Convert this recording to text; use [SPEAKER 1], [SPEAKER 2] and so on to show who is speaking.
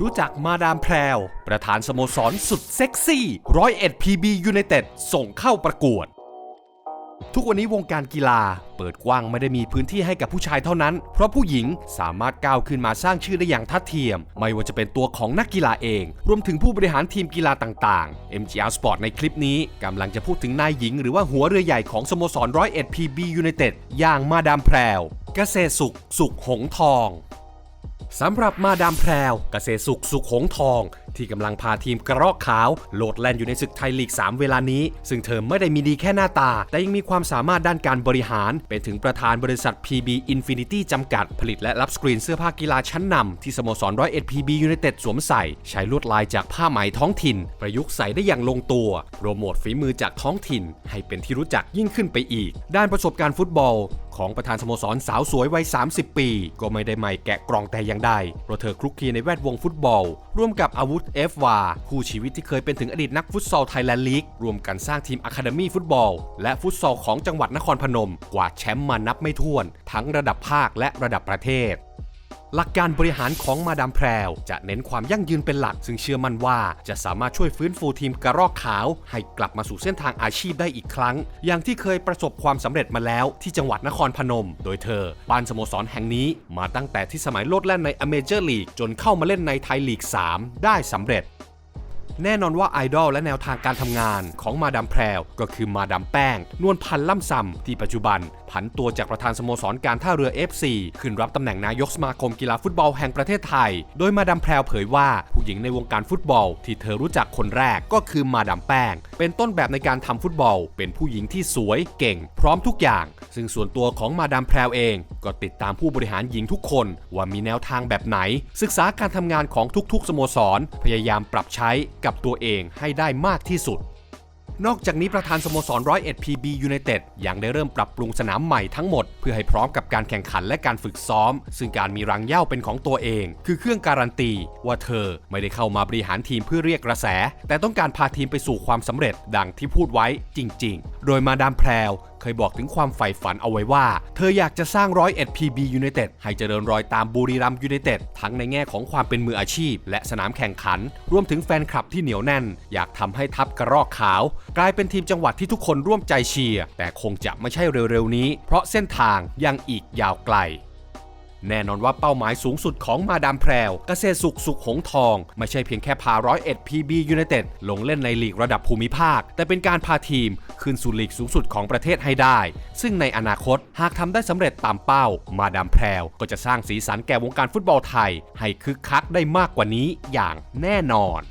[SPEAKER 1] รู้จักมาดามแพรว ประธานสโมสรสุดเซ็กซี่ร้อยเอ็ดพีบียูไนเต็ดส่งเข้าประกวด ทุกวันนี้วงการกีฬา เปิดกว้างไม่ได้มีพื้นที่ให้กับผู้ชายเท่านั้น เพราะผู้หญิงสามารถก้าวขึ้นมาสร้างชื่อได้อย่างทัดเทียม ไม่ว่าจะเป็นตัวของนักกีฬาเอง รวมถึงผู้บริหารทีมกีฬาต่างๆ MGR Sport ในคลิปนี้กำลังจะพูดถึงนายหญิง หรือว่าหัวเรือใหญ่ของสโมสรร้อยเอ็ดพีบียูไนเต็ดอย่างมาดามแพรวเกษตรสุข สุขหงทอง สำหรับมาดามแพรวเกษตรสุขสุขหงทอง ที่กำลังพาทีมกระรอกขาวโหลดแล่นอยู่ในศึกไทยลีก 3 เวลานี้ ซึ่งเธอไม่ได้มีดีแค่หน้าตา แต่ยังมีความสามารถด้านการบริหาร เป็นถึงประธานบริษัท PB Infinity จำกัด ผลิตและรับสกรีนเสื้อผ้ากีฬาชั้นนำที่สโมสรร้อยเอ็ด PB United สวมใส่ ใช้ลวดลายจากผ้าไหมท้องถิ่น ประยุกต์ใส่ได้อย่างลงตัวโปรโมทฝีมือจากท้องถิ่น ให้เป็นที่รู้จักยิ่งขึ้นไปอีก ด้านประสบการณ์ฟุตบอล ของประธานสโมสรสาวสวยวัย 30 ปี ก็ไม่ได้ใหม่แกะกรองแต่อย่างใดเพราะเธอคลุกคลีในแวดวงฟุตบอล ร่วมกับอาวุธเอฟวาคู่ชีวิตที่เคยเป็นถึงอดีตนักฟุตซอลไทยแลนด์ลีกรวมกันสร้างทีมอะคาเดมี่ฟุตบอล และฟุตซอลของจังหวัดนครพนม กวาดแชมป์มานับไม่ถ้วน ทั้งระดับภาคและระดับประเทศ หลักการบริหารของมาดามแพรว จะเน้นความยั่งยืนเป็นหลัก ซึ่งเชื่อมั่นว่าจะสามารถช่วยฟื้นฟูทีมกระรอกขาว ให้กลับมาสู่เส้นทางอาชีพได้อีกครั้ง อย่างที่เคยประสบความสำเร็จมาแล้วที่จังหวัดนครพนม โดยเธอปานสโมสรแห่งนี้มาตั้งแต่ที่สมัยโลดแล่นในอเมเจอร์ลีกจนเข้ามาเล่นในไทยลีก 3 ได้สำเร็จ แน่นอนว่าไอดอลและแนวทางการทำงานของมาดามแพรวก็คือมาดามแป้ง นวลพันธ์ล่ำซำที่ปัจจุบัน ผันตัวจากประธานสโมสรการท่าเรือ FC ขึ้นรับตำแหน่งนายกสมาคมกีฬาฟุตบอลแห่งประเทศไทย โดยมาดามแพรวเผยว่าผู้หญิงในวงการฟุตบอล ที่เธอรู้จักคนแรกก็คือมาดามแป้ง เป็นต้นแบบในการทำฟุตบอล เป็นผู้หญิงที่สวยเก่ง พร้อมทุกอย่าง ซึ่งส่วนตัวของมาดามแพรวเอง ก็ติดตามผู้บริหารหญิงทุกคน ว่ามีแนวทางแบบไหน ศึกษาการทำงานของทุกๆ สโมสร พยายามปรับใช้กับตัวเองให้ได้มากที่สุด นอกจากนี้ประธานสโมสรร้อยเอ็ดพีบียูไนเต็ดยังได้เริ่มปรับปรุงสนามใหม่ทั้งหมด เพื่อให้พร้อมกับการแข่งขันและการฝึกซ้อม ซึ่งการมีรังเหย้าเป็นของตัวเอง คือเครื่องการันตี ว่าเธอไม่ได้เข้ามาบริหารทีมเพื่อเรียกกระแส แต่ต้องการพาทีมไปสู่ความสำเร็จดังที่พูดไว้จริง ๆ โดยมาดามแพรวเคยบอกถึงความใฝ่ฝันเอาไว้ว่า เธออยากจะสร้างร้อยเอ็ดพีบียูไนเต็ดให้เจริญรอยตามบุรีรัมยูไนเต็ดทั้งในแง่ของความเป็นมืออาชีพ และสนามแข่งขัน รวมถึงแฟนคลับที่เหนียวแน่น อยากทำให้ทัพกระรอกขาว กลายเป็นทีมจังหวัดที่ทุกคนร่วมใจเชียร์แต่คงจะไม่ใช่เร็วๆนี้ เพราะเส้นทางยังอีกยาวไกล แน่นอนว่าเป้าหมายสูงสุดของมาดามแพรวเกษตรสุขสุขหงทอง ไม่ใช่เพียงแค่พาร้อยเอ็ดพีบียูไนเต็ดลงเล่นในลีกระดับภูมิภาค แต่เป็นการพาทีมขึ้นสู่ลีกสูงสุดของประเทศให้ได้ ซึ่งในอนาคตหากทำได้สำเร็จตามเป้า มาดามแพรวก็จะสร้างสีสันแก่วงการฟุตบอลไทย ให้คึกคักได้มากกว่านี้อย่างแน่นอน